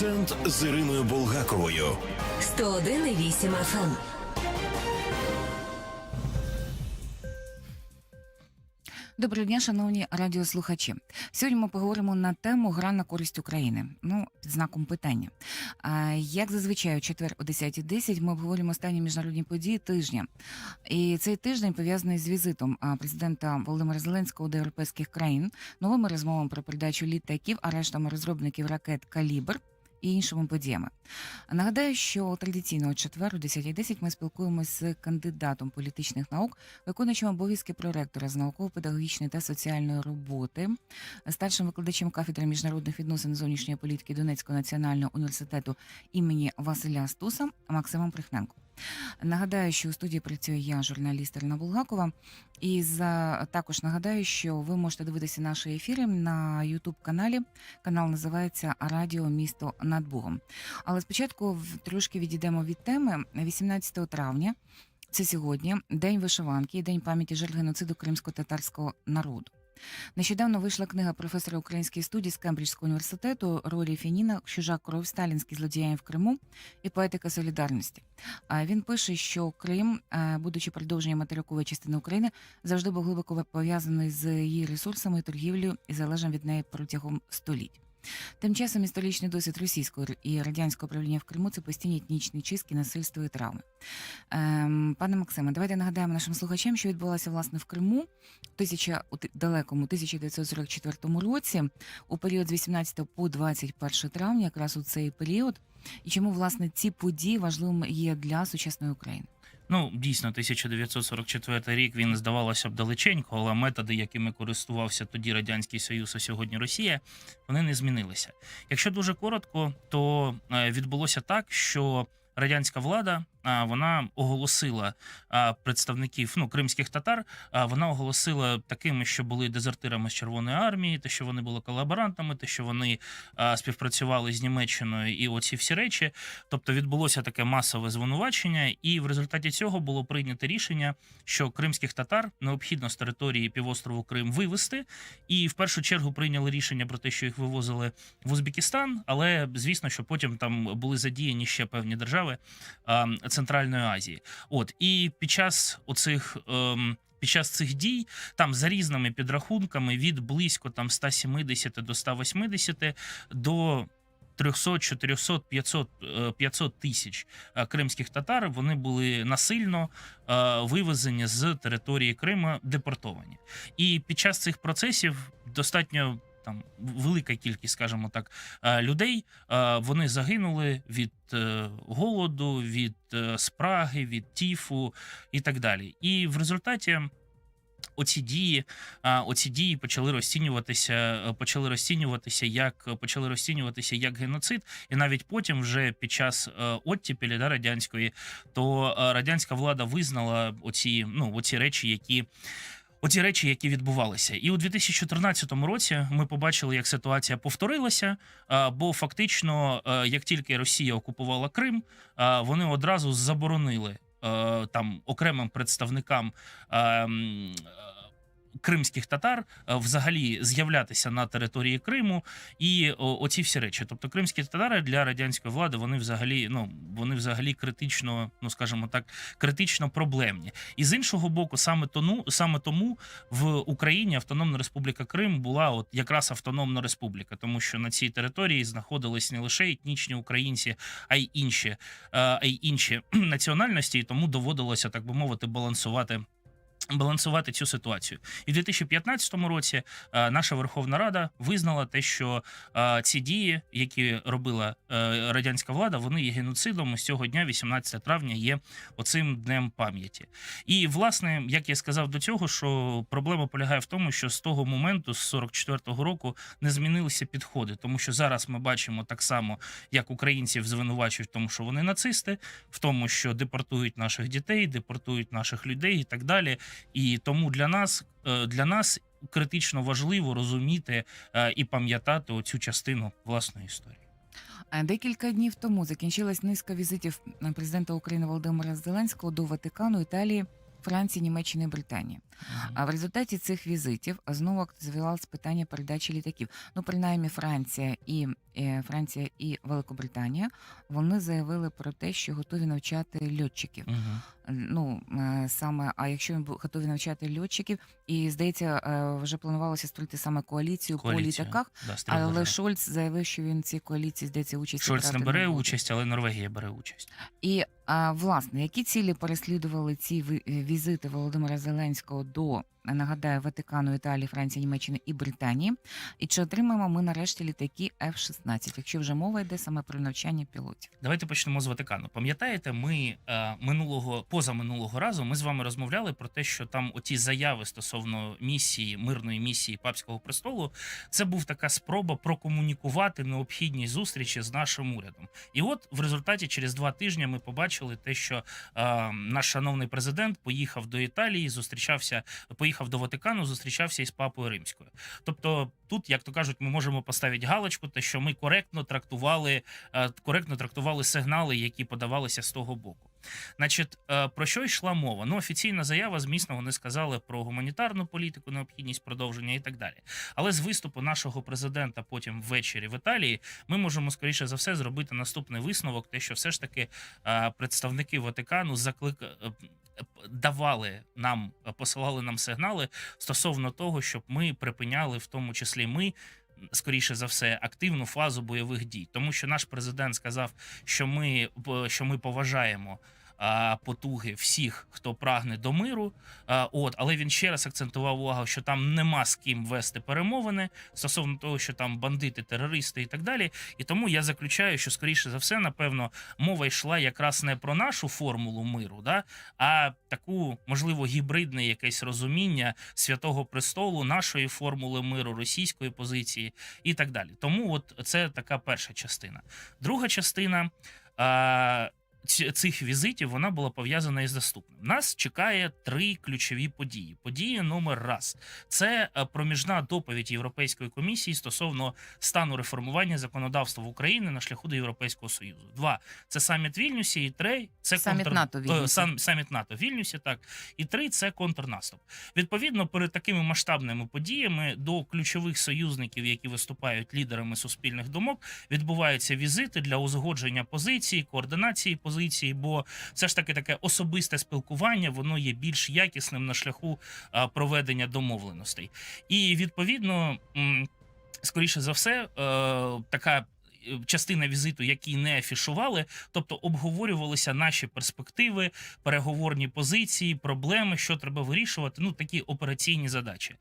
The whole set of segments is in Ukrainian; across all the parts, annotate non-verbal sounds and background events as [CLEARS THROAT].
Акцент з Іриною Булгаковою. 101,8 FM. Доброго дня, шановні радіослухачі. Сьогодні ми поговоримо на тему гра на користь України. Ну, під знаком питання. А, як зазвичай, у четвер о 10.10 ми обговорюємо останні міжнародні події тижня. І цей тиждень пов'язаний з візитом президента Володимира Зеленського до європейських країн, новими розмовами про передачу літаків, арештами розробників ракет Калібр. І іншими подіями. Нагадаю, що традиційного четверу, 10.10 ми спілкуємося з кандидатом політичних наук, виконуючим обов'язки проректора з науково-педагогічної та соціальної роботи, старшим викладачем кафедри міжнародних відносин зовнішньої політики Донецького національного університету імені Василя Стуса Максимом Прихненко. Нагадаю, що у студії працює я, журналіст Ірина Булгакова. І за також нагадаю, що ви можете дивитися наші ефіри на Ютуб каналі. Канал називається Радіо Місто над Богом. Але спочатку трошки відійдемо від теми 18 травня. Це сьогодні день вишиванки і день пам'яті жертв геноциду кримсько-татарського народу. Нещодавно вийшла книга професора української студії з Кембриджського університету Ролі Фініна Чужа кров сталінські злодіями в Криму і поетика солідарності. Він пише, що Крим, е, будучи продовженням материкової частини України, завжди був глибоко пов'язаний з її ресурсами, торгівлею і залежав від неї протягом століть. Тим часом історичний досвід російського і радянського правління в Криму це постійні етнічні чистки, насильство і травми. Ем, пане Максиме, давайте нагадаємо нашим слухачам, що відбулося власне в Криму тисяча у далекому 1944 році, у період з 18 по 21 травня, якраз у цей період, і чому власне ці події важливими є для сучасної України. Ну, дійсно, 1944 рік він здавалося б далеченько, але методи, якими користувався тоді Радянський Союз, а сьогодні Росія, вони не змінилися. Якщо дуже коротко, то е, відбулося так, що радянська влада вона оголосила представників ну, кримських татар. Вона оголосила такими, що були дезертирами з Червоної армії, те, що вони були колаборантами, те, що вони співпрацювали з Німеччиною, і оці всі речі. Тобто відбулося таке масове звинувачення, і в результаті цього було прийнято рішення, що кримських татар необхідно з території півострову Крим вивести. І в першу чергу прийняли рішення про те, що їх вивозили в Узбекистан, але звісно, що потім там були задіяні ще певні держави Центральної Азії. От і під час оцих. Ем, під час цих дій там за різними підрахунками від близько там 170 до 180 до 300, 400, 500, е, 500 тисяч е, кримських татар вони були насильно е, вивезені з території Криму, депортовані. І під час цих процесів достатньо там велика кількість, скажімо так, е, людей е, вони загинули від е, голоду, від спраги, від тіфу і так далі. І в результаті. Оці дії, оці дії почали розцінюватися, почали розцінюватися як почали розцінюватися як геноцид, і навіть потім, вже під час оттіпелі да, радянської, то радянська влада визнала оці, ну, оці речі, які. Оці речі, які відбувалися, і у 2014 році ми побачили, як ситуація повторилася. Бо фактично, е, як тільки Росія окупувала Крим, вони одразу заборонили е, там окремим представникам. Кримських татар е, взагалі з'являтися на території Криму і оці всі речі. Тобто кримські татари для радянської влади вони взагалі ну вони взагалі критично, ну скажімо так, критично проблемні. І з іншого боку, саме тому, саме тому в Україні Автономна Республіка Крим була от якраз автономна республіка, тому що на цій території знаходились не лише етнічні українці, а й інші, е, а й інші [CLEARS THROAT] національності, і тому доводилося так би мовити балансувати. Балансувати цю ситуацію, і в 2015 році е, наша Верховна Рада визнала те, що е, ці дії, які робила е, радянська влада, вони є геноцидом. І з цього дня, 18 травня, є оцим днем пам'яті. І власне, як я сказав до цього, що проблема полягає в тому, що з того моменту, з 44-го року, не змінилися підходи, тому що зараз ми бачимо так само, як українців звинувачують в тому, що вони нацисти, в тому, що депортують наших дітей, депортують наших людей і так далі. І тому для нас е, для нас критично важливо розуміти е, і пам'ятати оцю частину власної історії. Е, Декілька днів тому закінчилась низка візитів президента України Володимира Зеленського до Ватикану, Італії Франції, Німеччини і Британії. А в результаті цих візитів знову активувалось питання передачі літаків. Ну, принаймні, Франція і Франція і Великобританія вони заявили про те, що готові навчати льотчиків. Мгм. Ну е, саме, а якщо ми бу- готові навчати льотчиків, і здається, е, вже планувалося створити саме коаліцію, по літаках. Да, Але. Шольц заявив, що він цій коаліції здається участь Шольц не бере буде. участь, але Норвегія бере участь. І а, власне, які цілі переслідували ці е, візити Володимира Зеленського до нагадаю Ватикану, Італії, Франції, Німеччини і Британії? І чи отримаємо ми нарешті літаки F-16, якщо вже мова йде саме про навчання пілотів? Давайте почнемо з Ватикану. Пам'ятаєте, ми е, минулого позаминулого разу ми з вами розмовляли про те, що там оті заяви стосовно місії мирної місії папського престолу, це був така спроба прокомунікувати необхідність зустрічі з нашим урядом. І от в результаті через два тижні ми побачили те, що е, наш шановний президент поїхав до Італії, зустрічався, поїхав до Ватикану, зустрічався із папою римською. Тобто, тут, як то кажуть, ми можемо поставити галочку, те, що ми коректно трактували е, коректно трактували сигнали, які подавалися з того боку. Значить, е, про що йшла мова? Ну, офіційна заява, змісно, вони сказали про гуманітарну політику, необхідність продовження і так далі. Але з виступу нашого президента потім ввечері в Італії ми можемо скоріше за все зробити наступний висновок: те, що все ж таки е, представники Ватикану заклик... е, давали нам, посилали нам сигнали стосовно того, щоб ми припиняли, в тому числі ми. Скоріше за все, активну фазу бойових дій, тому що наш президент сказав, що ми що ми поважаємо потуги всіх, хто прагне до миру. От, але він ще раз акцентував увагу, що там нема з ким вести перемовини стосовно того, що там бандити, терористи і так далі. І тому я заключаю, що скоріше за все, напевно, мова йшла якраз не про нашу формулу миру, да, а таку, можливо, гібридне якесь розуміння святого престолу, нашої формули миру, російської позиції і так далі. Тому от це така перша частина. Друга частина. Цих візитів вона була пов'язана із наступним. Нас чекає три ключові події. Подія номер раз це е, проміжна доповідь Європейської комісії стосовно стану реформування законодавства в Україні на шляху до Європейського союзу. Два це саміт Вільнюсі, і три це Саміт НАТО е, Вільнюсі. сам- саміт НАТО Вільнюсі. Так і три це контрнаступ. Відповідно, перед такими масштабними подіями до ключових союзників, які виступають лідерами суспільних думок, відбуваються візити для узгодження позиції, координації позиції, бо все ж таки таке особисте спілкування воно є більш якісним на шляху проведення домовленостей. І відповідно, скоріше за все, е, така. Частина візиту, які не афішували, тобто обговорювалися наші перспективи, переговорні позиції, проблеми, що треба вирішувати. Ну такі операційні задачі.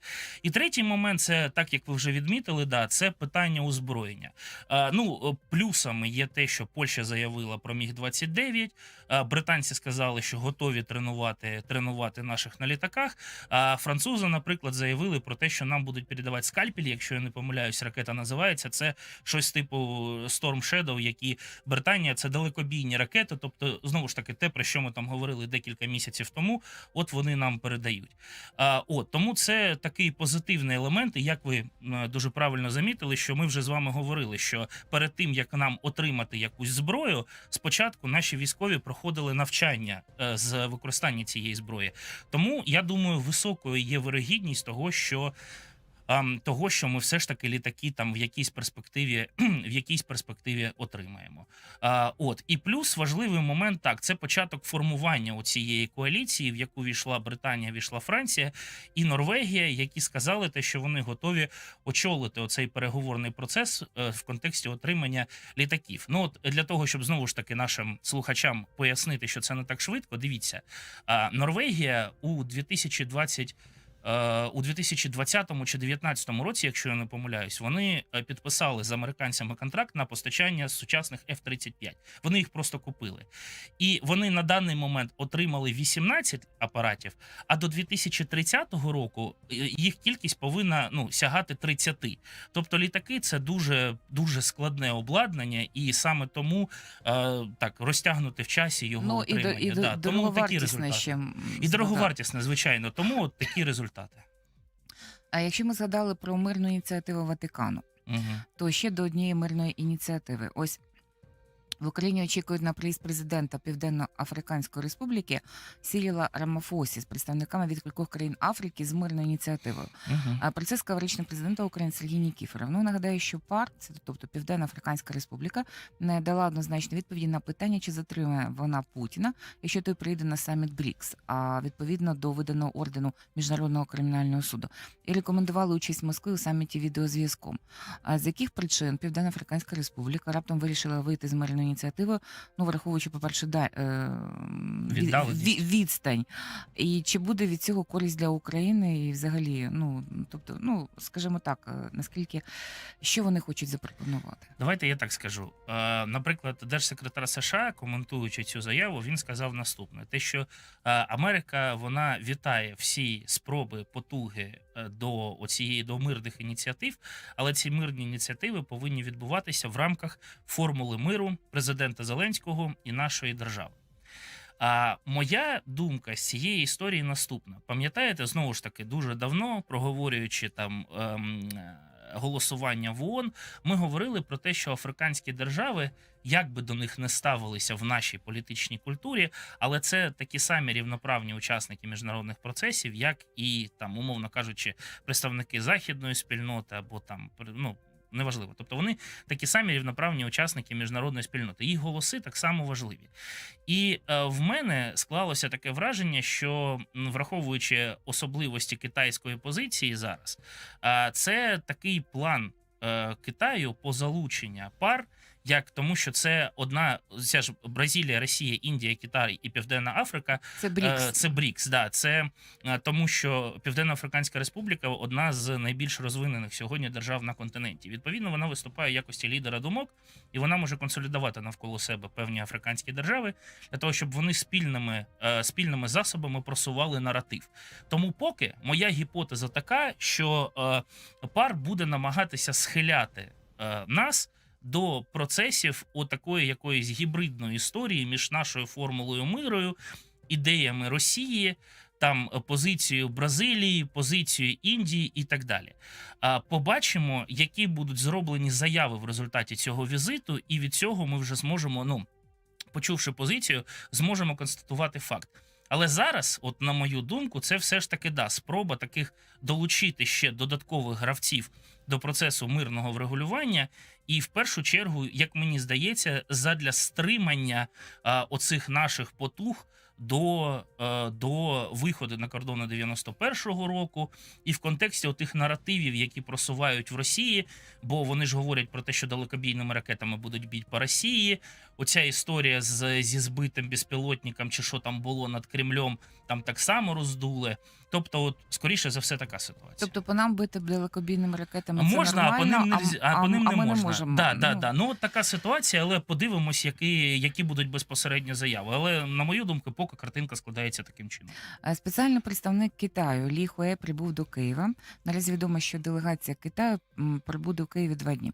І третій момент це так як ви вже відмітили, да, це питання озброєння. Е, ну, плюсами є те, що Польща заявила про міг 29 е, Британці сказали, що готові тренувати, тренувати наших на літаках. А французи, наприклад, заявили про те, що нам будуть передавати скальпелі. Якщо я не помиляюсь, ракета називається. Це щось типу Storm Shadow, які Британія це далекобійні ракети. Тобто, знову ж таки, те, про що ми там говорили декілька місяців тому, от вони нам передають. А, от тому це такий позитивний елемент. І як ви е, дуже правильно замітили, що ми вже з вами говорили, що перед тим як нам отримати якусь зброю, спочатку наші військові проходили навчання е, з використання цієї зброї. Тому я думаю, високою є вирогідність того, що. Ам, Того, що ми все ж таки літаки там в якійсь перспективі [CLEARS THROAT] в якійсь перспективі отримаємо. От і плюс важливий момент так: це початок формування цієї коаліції, в яку війшла Британія, війшла Франція і Норвегія, які сказали те, що вони готові очолити оцей переговорний процес е, в контексті отримання літаків. Ну от для того, щоб знову ж таки нашим слухачам пояснити, що це не так швидко. Дивіться, Норвегія у 2020 е, у 2020 чи 2019 році, якщо я не помиляюсь, вони е, підписали з американцями контракт на постачання сучасних F-35. Вони їх просто купили. І вони на даний момент отримали 18 апаратів, а до 2030 року е, їх кількість повинна ну, сягати 30. Тобто літаки це дуже дуже складне обладнання, і саме тому е, так розтягнути в часі його Ну отримання. і до, да. Тому такі результати. ще І згадати. дороговартісне, звичайно. Тому от такі результати. А якщо ми згадали про мирну ініціативу Ватикану, Угу. то ще до однієї мирної ініціативи. Ось В Україні очікують на приїзд президента Південно-Африканської Республіки Сіріла Рамафосі з представниками від кількох країн Африки з мирною ініціативою. Мгм. А Про це сказав речник президента України Сергій Нікіфоров. Ну нагадаю, що ПАР, це тобто Південно-Африканська Республіка, не дала однозначної відповіді на питання, чи затримує вона Путіна, якщо той прийде на саміт БРІКС, а відповідно до виданого ордену міжнародного кримінального суду, і рекомендували участь Москви у саміті відеозв'язком. З яких причин Південно-Африканська Республіка раптом вирішила вийти з мирною ініціативою, ну враховуючи, по перше, да, е, від- відстань. І чи буде від цього користь для України і взагалі, ну тобто, ну скажімо так, е, наскільки що вони хочуть запропонувати? Давайте я так скажу. Е, Наприклад, держсекретар США, коментуючи цю заяву, він сказав наступне: те, що е, Америка вона вітає всі спроби потуги до оцієї до мирних ініціатив, але ці мирні ініціативи повинні відбуватися в рамках формули миру президента Зеленського і нашої держави. А моя думка з цієї історії наступна: пам'ятаєте, знову ж таки, дуже давно проговорюючи там ем, голосування в ООН, ми говорили про те, що африканські держави, як би до них не ставилися в нашій політичній культурі, але це такі самі рівноправні учасники міжнародних процесів, як і там, умовно кажучи, представники західної спільноти або там ну. Неважливо, тобто вони такі самі рівноправні учасники міжнародної спільноти. Їх голоси так само важливі. І е, в мене склалося таке враження, що враховуючи особливості китайської позиції зараз, е, це такий план е, Китаю по залучення пар. Як тому, що це одна ця ж Бразилія, Росія, Індія, Китай і Південна Африка. Це БРІКС. Е, Це БРІКС, да. Це е, тому, що Південно-Африканська Республіка одна з найбільш розвинених сьогодні держав на континенті. Відповідно, вона виступає в якості лідера думок, і вона може консолідувати навколо себе певні африканські держави для того, щоб вони спільними, е, спільними засобами просували наратив. Тому, поки моя гіпотеза така, що пар буде намагатися схиляти нас. До процесів отакої якоїсь гібридної історії між нашою формулою мирою, ідеями Росії, там е, позицією Бразилії, позицією Індії і так далі. Побачимо, які будуть зроблені заяви в результаті цього візиту, і від цього ми вже зможемо, ну почувши позицію, зможемо констатувати факт. Але зараз, от на мою думку, це все ж таки да спроба таких долучити ще додаткових гравців до процесу мирного врегулювання, і в першу чергу, як мені здається, задля стримання а, оцих наших потуг до, е, до виходу на кордони 91-го року, і в контексті отих наративів, які просувають в Росії, бо вони ж говорять про те, що далекобійними ракетами будуть бити по Росії. Оця історія з, зі збитим безпілотником, чи що там було над Кремлем, там так само роздули. Тобто, от скоріше за все, така ситуація. Тобто по нам бити далекобійними ракетами це Можна, а по ним не, а, по ним а не ми можна. не можемо. Да, да, Ну, да. Ну от така ситуація, але подивимось, які, які будуть безпосередньо заяви. Але на мою думку, поки картинка складається таким чином. Е, Спеціальний представник Китаю Лі Хуе прибув до Києва. Наразі відомо, що делегація Китаю прибуде у Києві два дні.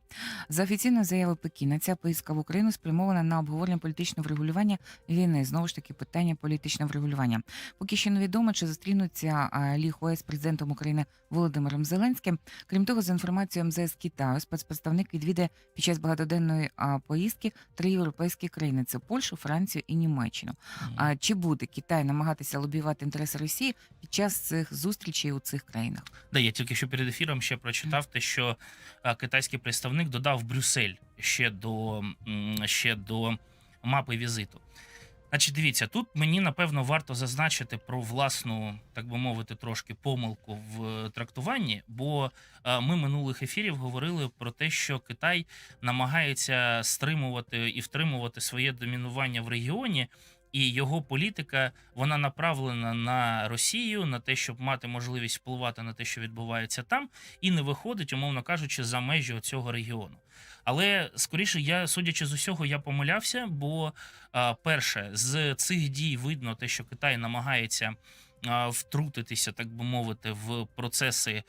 За офіційною заявою Пекіна, ця поїздка в Україну спрямована на обговорення політичного врегулювання війни. Знову ж таки, питання політичного врегулювання. Поки що невідомо, чи зустрінуться а, Лі Хуе з президентом України Володимиром Зеленським. Крім того, за інформацією МЗС Китаю, спецпредставник відвідає під час багатоденної поїздки три європейські країни: це Польщу, Францію і Німеччину. А чи буде Китай намагатися лобіювати інтереси Росії під час цих зустрічей у цих країнах? Да, я тільки що перед ефіром ще прочитав те, що китайський представник додав Брюссель ще до, ще до мапи візиту. Значить, дивіться, тут мені напевно варто зазначити про власну, так би мовити, трошки помилку в е, трактуванні, бо ми минулих ефірів говорили про те, що Китай намагається стримувати і втримувати своє домінування в регіоні. І його політика вона направлена на Росію, на те, щоб мати можливість впливати на те, що відбувається там, і не виходить, умовно кажучи, за межі цього регіону. Але скоріше, я судячи з усього, я помилявся. Бо перше з цих дій видно те, що Китай намагається. Втрутитися, так би мовити, в процеси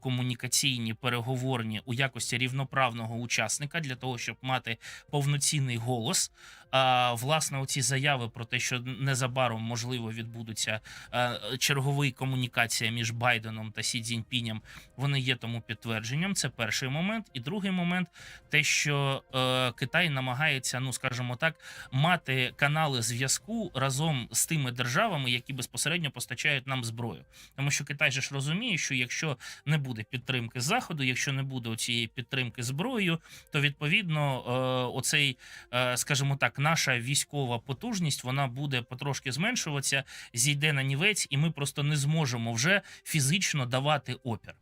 комунікаційні, переговорні у якості рівноправного учасника для того, щоб мати повноцінний голос а, власне оці заяви про те, що незабаром можливо відбудуться а, чергові комунікація між Байденом та Сі Цзіньпінем, вони є тому підтвердженням. Це перший момент. І другий момент те, що е, Китай намагається, ну скажімо так, мати канали зв'язку разом з тими державами, які безпосередньо постачають нам зброю. Тому що Китай же ж розуміє, що якщо не буде підтримки заходу, якщо не буде цієї підтримки зброєю, то відповідно е, оцей, е, скажімо так, наша військова потужність вона буде потрошки зменшуватися, зійде на нівець, і ми просто не зможемо вже фізично давати опір.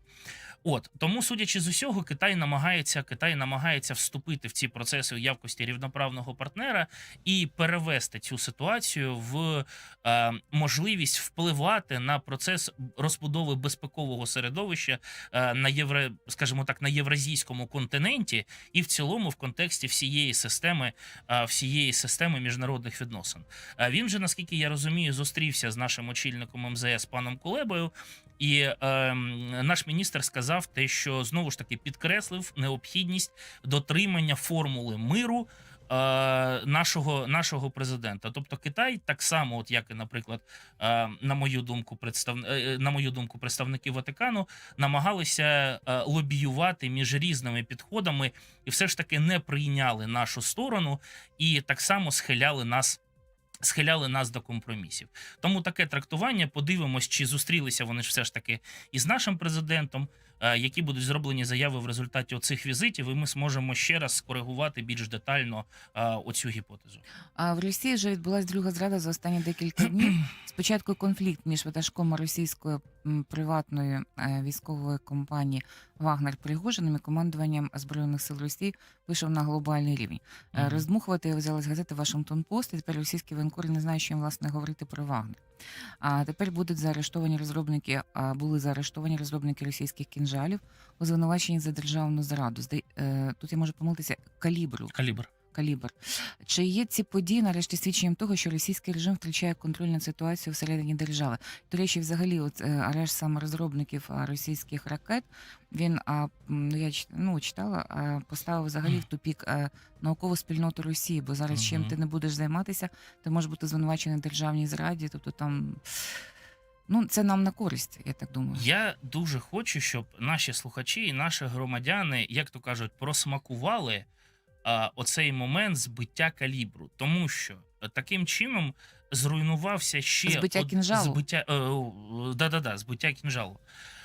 От тому, судячи з усього, Китай намагається Китай намагається вступити в ці процеси в якості рівноправного партнера і перевести цю ситуацію в е, можливість впливати на процес розбудови безпекового середовища е, на євро, скажімо так, на євразійському континенті, і в цілому в контексті всієї системи е, всієї системи міжнародних відносин. Е, він же, наскільки я розумію, зустрівся з нашим очільником МЗС паном Кулебою. І е, наш міністр сказав те, що знову ж таки підкреслив необхідність дотримання формули миру е, нашого, нашого президента. Тобто Китай так само, от як і, наприклад, е, на мою думку, представ... е, на мою думку, представники Ватикану намагалися лобіювати між різними підходами і все ж таки не прийняли нашу сторону і так само схиляли нас. Схиляли нас до компромісів, тому таке трактування. Подивимось, чи зустрілися вони ж все ж таки із нашим президентом, які будуть зроблені заяви в результаті оцих візитів, і ми зможемо ще раз скоригувати більш детально е, оцю гіпотезу. А в Росії вже відбулася друга зрада за останні декілька днів. [CLEARS THROAT] Спочатку конфлікт між ватажком російської приватної е, військової компанії Вагнер Пригожиним і командуванням збройних сил Росії вийшов на глобальний рівень. Е, Мгм. Роздмухувати взялась газета Вашингтон Пост. І тепер російські воєнкори не знають, що їм власне говорити про Вагнер. А тепер будуть заарештовані розробники. А були заарештовані розробники російських кінжалів у звинуваченні за державну зраду. Зда- е, Тут я можу помилитися калібру Калібр. Калібр. Чи є ці події нарешті свідченням того, що російський режим втрачає контроль над ситуацією всередині держави? До речі, взагалі, от е, арешт саме розробників російських ракет, він а, ну я ну, читала, а, поставив взагалі в тупік е, наукову спільноту Росії, бо зараз чим ти не будеш займатися, ти можеш бути звинувачений державній зраді, тобто там. Ну, це нам на користь, я так думаю. Я дуже хочу, щоб наші слухачі і наші громадяни, як то кажуть, просмакували оцей момент збиття калібру, тому що е, таким чином зруйнувався ще Збиття кінжалу. Збиття, е, да, да, да, збиття кінжалу.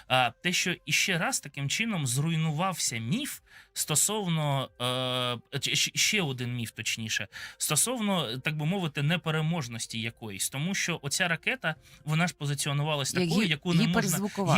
А, те, що іще раз таким чином зруйнувався міф стосовно е, ще- один міф, точніше, стосовно, так би мовити, непереможності якоїсь, тому що оця ракета вона ж позиціонувалась такою, гі- яку не можна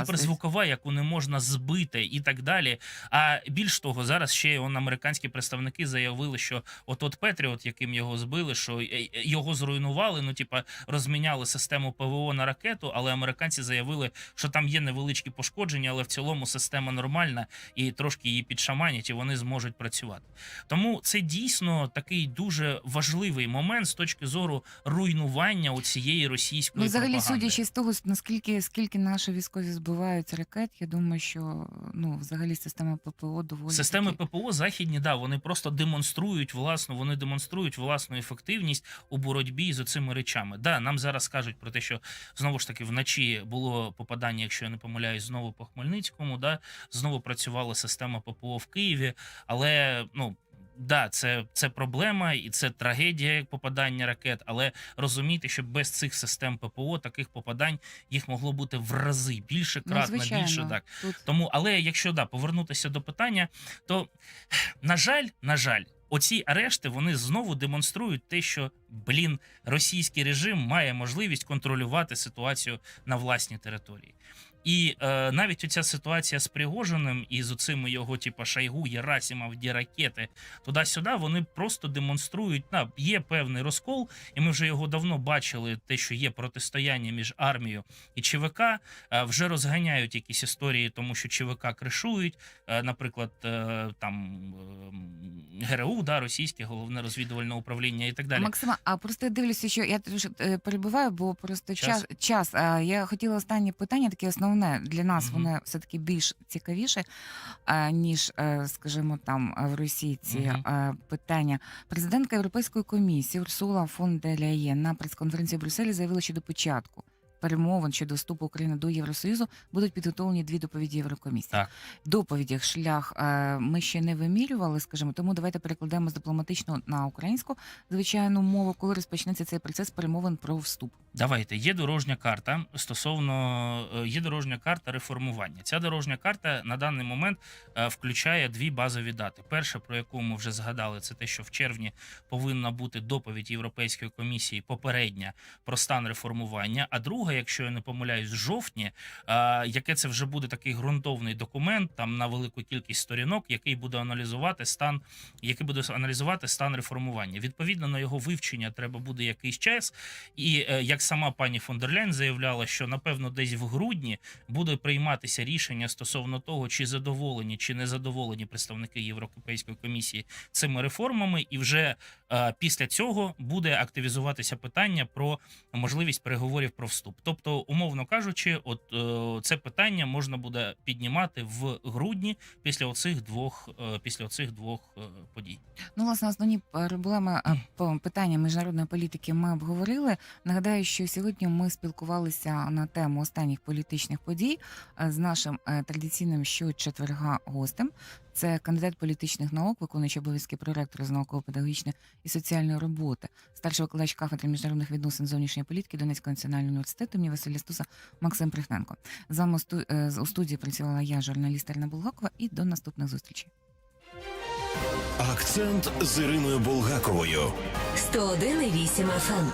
гіперзвукова. яку не можна збити, і так далі. А більш того, зараз ще он, американські представники заявили, що от от Петріот, яким його збили, що його зруйнували. Ну, типа, розміняли систему ПВО на ракету, але американці заявили, що там є невеличкі пошкодження, але в цілому система нормальна і трошки її підшаманять, і вони зможуть працювати. Тому це дійсно такий дуже важливий момент з точки зору руйнування у цієї російської Ну, взагалі, пропаганди. судячи з того, наскільки скільки наші військові збивають ракет, я думаю, що ну взагалі система ППО доволі Системи таки- ППО західні, да, вони просто демонструють власну, вони демонструють власну ефективність у боротьбі з цими речами. Да, нам зараз кажуть про те, що знову ж таки вночі було попадання, якщо я не помиляюсь, знову по Хмельницькому. Да, знову працювала система ППО в Києві, але ну. Да, це, це проблема і це трагедія як попадання ракет. Але розумійте, що без цих систем ППО таких попадань їх могло бути в рази більше, ну, кратно звичайно, більше. Так Тут тому, але якщо да, повернутися до питання, то на жаль, на жаль, оці арешти вони знову демонструють те, що блін, російський режим має можливість контролювати ситуацію на власній території. І е, навіть оця ситуація з Пригожиним і з оцими його, типу, Шайгу, Єрасімов, ді ракети туди-сюди, вони просто демонструють, на є певний розкол, і ми вже його давно бачили. Те, що є протистояння між армією і ЧВК, е, вже розганяють якісь історії, тому що ЧВК кришують. Е, Наприклад, е, там е, ГРУ, да, російське головне розвідувальне управління і так далі. Максима, а просто я дивлюся, що я е, перебуваю, бо просто Час. час. час. Я хотіла останнє питання, таке основне основне для нас воно все таки більш цікавіше, ніж, е, скажімо, там е, в Росії ці е, питання. Президентка Європейської комісії Урсула фон де Ляєн на прес-конференції в Брюсселі заявила, що до початку перемовин щодо вступу України до Євросоюзу будуть підготовлені дві доповіді Єврокомісії. Так. Доповідях шлях е, ми ще не вимірювали, скажімо, тому давайте перекладемо з дипломатичного на українську звичайну мову, коли розпочнеться цей процес перемовин про вступ. Давайте є дорожня карта стосовно е, є дорожня карта реформування. Ця дорожня карта на даний момент е, включає дві базові дати. Перша, про яку ми вже згадали, це те, що в червні повинна бути доповідь Європейської комісії попередня про стан реформування. А друга, якщо я не помиляюсь, жовтні, яке це вже буде такий ґрунтовний документ, там на велику кількість сторінок, який буде аналізувати стан, який буде аналізувати стан реформування. Відповідно на його вивчення треба буде якийсь час. І е, як сама пані фон дер Ляйн заявляла, що напевно десь в грудні буде прийматися рішення стосовно того, чи задоволені чи не задоволені представники Європейської комісії цими реформами, і вже е, після цього буде активізуватися питання про можливість переговорів про вступ. Тобто, умовно кажучи, от е, це питання можна буде піднімати в грудні після оцих двох е, після оцих двох е, подій. Ну, власне, основні проблеми по- питання міжнародної політики ми обговорили. Нагадаю, що сьогодні ми спілкувалися на тему останніх політичних подій з нашим традиційним щочетверга гостем. Це кандидат політичних наук, виконуючий обов'язки проректора з науково-педагогічної і соціальної роботи, старший викладач кафедри міжнародних відносин зовнішньої політики Донецького національного університету імені Василя Стуса Максим Прихненко. З вами у е, з- у студії працювала я, журналіст Ірина Булгакова, і до наступних зустрічей. Акцент з Іриною Булгаковою. 101,8 FM.